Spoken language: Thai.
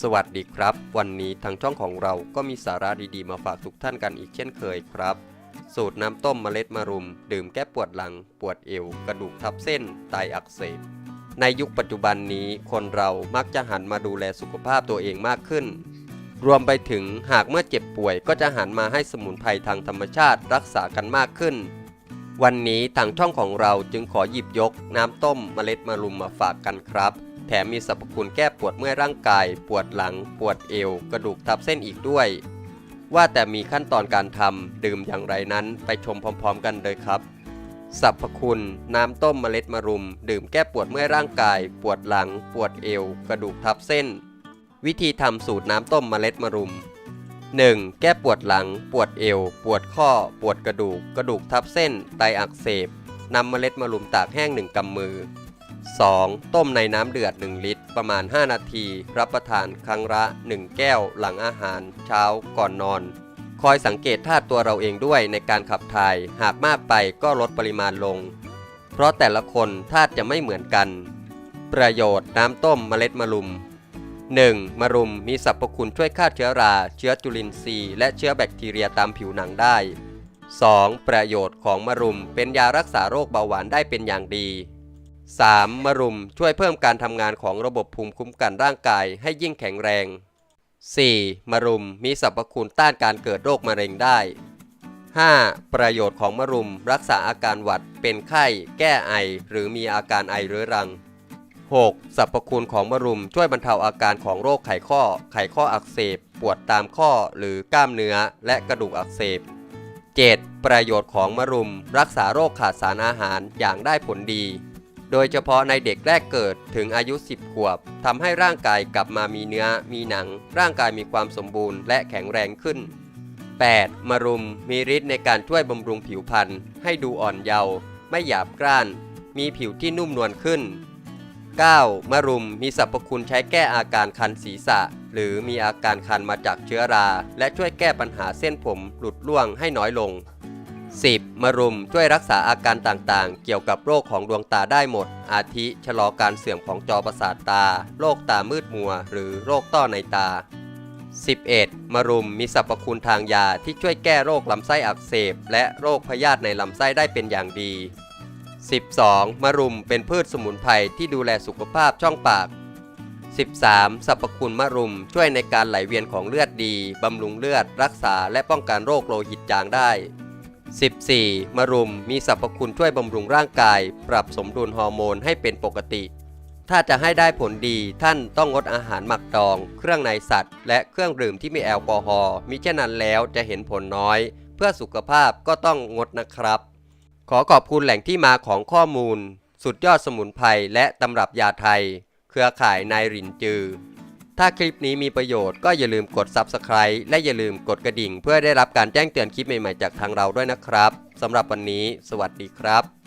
สวัสดีครับ วันนี้ทางช่องของเราก็มีสาระดีๆ มาฝากทุกท่านกันอีกเช่นเคยครับ สูตรน้ำต้มเมล็ดมะรุม ดื่มแก้ปวดหลัง ปวดเอว กระดูกทับเส้น ไตอักเสบ ในยุคปัจจุบันนี้คนเรามักจะหันมาดูแลสุขภาพตัวเองมากขึ้น รวมไปถึงหากเมื่อเจ็บป่วย ก็จะหันมาให้สมุนไพรทางธรรมชาติรักษากันมากขึ้น วันนี้ทางช่องของเราจึงขอหยิบยกน้ำต้มเมล็ดมะรุมมาฝากกันครับ แถมมีสรรพคุณแก้ปวดเมื่อยร่างกาย ปวดหลัง ปวดเอว กระดูกทับเส้นอีกด้วย ว่าแต่มีขั้นตอนการทำดื่มอย่างไรนั้นไปชมพร้อม ๆ กันเลยครับสรรพคุณ น้ำต้มเมล็ดมะรุม ดื่มแก้ปวดเมื่อยร่างกาย ปวดหลัง ปวดเอว กระดูกทับเส้น วิธีทำสูตรน้ำต้มเมล็ดมะรุม 1. แก้ปวดหลัง ปวดเอว ปวดข้อ ปวดกระดูก กระดูกทับเส้น ไตอักเสบนำเมล็ดมะรุมตากแห้ง1กำมือ 2. ต้มในน้ำเดือด 1 ลิตร ประมาณ 5 นาที รับประทานครั้งละ 1 แก้วหลังอาหาร เช้าก่อนนอน คอยสังเกตธาตุตัวเราเองด้วยในการขับถ่าย หากมากไปก็ลดปริมาณลง เพราะแต่ละคนธาตุจะไม่เหมือนกัน ประโยชน์น้ำต้มเมล็ดมะรุม 1. มะรุมมีสรรพคุณช่วยฆ่าเชื้อรา เชื้อจุลินทรีย์ และเชื้อแบคทีเรียตามผิวหนังได้ 2. ประโยชน์ของมะรุมเป็นยารักษาโรคเบาหวานได้เป็นอย่างดี 3. มรุมช่วยเพิ่มการทำงานของระบบภูมิคุ้มกันร่างกายให้ยิ่งแข็งแรง 4. มรุมมีสรรพคุณต้านการเกิดโรคมะเร็งได้ 5. ประโยชน์ของมะรุมรักษาอาการหวัด เป็นไข้ แก้ไอ หรือมีอาการไอเรื้อรัง 6. สรรพคุณของมะรุมช่วยบรรเทาอาการของโรคไขข้อ ไขข้ออักเสบ ปวดตามข้อหรือกล้ามเนื้อ และกระดูกอักเสบ 7. ประโยชน์ของมะรุม รักษาโรคขาดสารอาหารอย่างได้ผลดี โดยเฉพาะในเด็กแรกเกิดถึงอายุ 10 ขวบทำให้ร่างกายกลับมามีเนื้อ มีหนัง ร่างกายมีความสมบูรณ์และแข็งแรงขึ้น 8. มรุม มีฤทธิ์ในการช่วยบำรุงผิวพรรณให้ดูอ่อนเยาว์ไม่หยาบกร้าน มีผิวที่นุ่มนวลขึ้น 9. มรุมมีสรรพคุณใช้แก้อาการคันศีรษะ หรือมีอาการคันมาจากเชื้อรา และช่วยแก้ปัญหาเส้นผมหลุดร่วงให้น้อยลง 10. มะรุมช่วยรักษาอาการต่างๆ เกี่ยวกับโรคของดวงตาได้หมด อาทิชะลอการเสื่อมของจอประสาทตา โรคตามืดมัว หรือโรคต้อในตา 11. มะรุมมีสรรพคุณทางยาที่ช่วยแก้โรคลำไส้อักเสบ และโรคพยาธิในลำไส้ได้เป็นอย่างดี 12. มะรุมเป็นพืชสมุนไพรที่ดูแลสุขภาพช่องปาก 13. สรรพคุณมะรุมช่วยในการไหลเวียนของเลือดดี บำรุงเลือด รักษาและป้องกันโรคโลหิตจางได้ 14. มะรุมมีสรรพคุณช่วยบำรุงร่างกาย ปรับสมดุลฮอร์โมนให้เป็นปกติ ถ้าจะให้ได้ผลดีท่านต้องงดอาหารหมักดอง เครื่องในสัตว์ และเครื่องดื่มที่มีแอลกอฮอล์มิเช่นนั้นแล้วจะเห็นผลน้อย เพื่อสุขภาพก็ต้องงดนะครับ ขอขอบคุณแหล่งที่มาของข้อมูล สุดยอดสมุนไพรและตำรับยาไทย เครือข่ายนายรินจือ ถ้าคลิปนี้มีประโยชน์ก็อย่าลืมกด Subscribe และอย่าลืมกดกระดิ่ง เพื่อได้รับการแจ้งเตือนคลิปใหม่ๆจากทางเราด้วยนะครับสำหรับวันนี้ สวัสดีครับ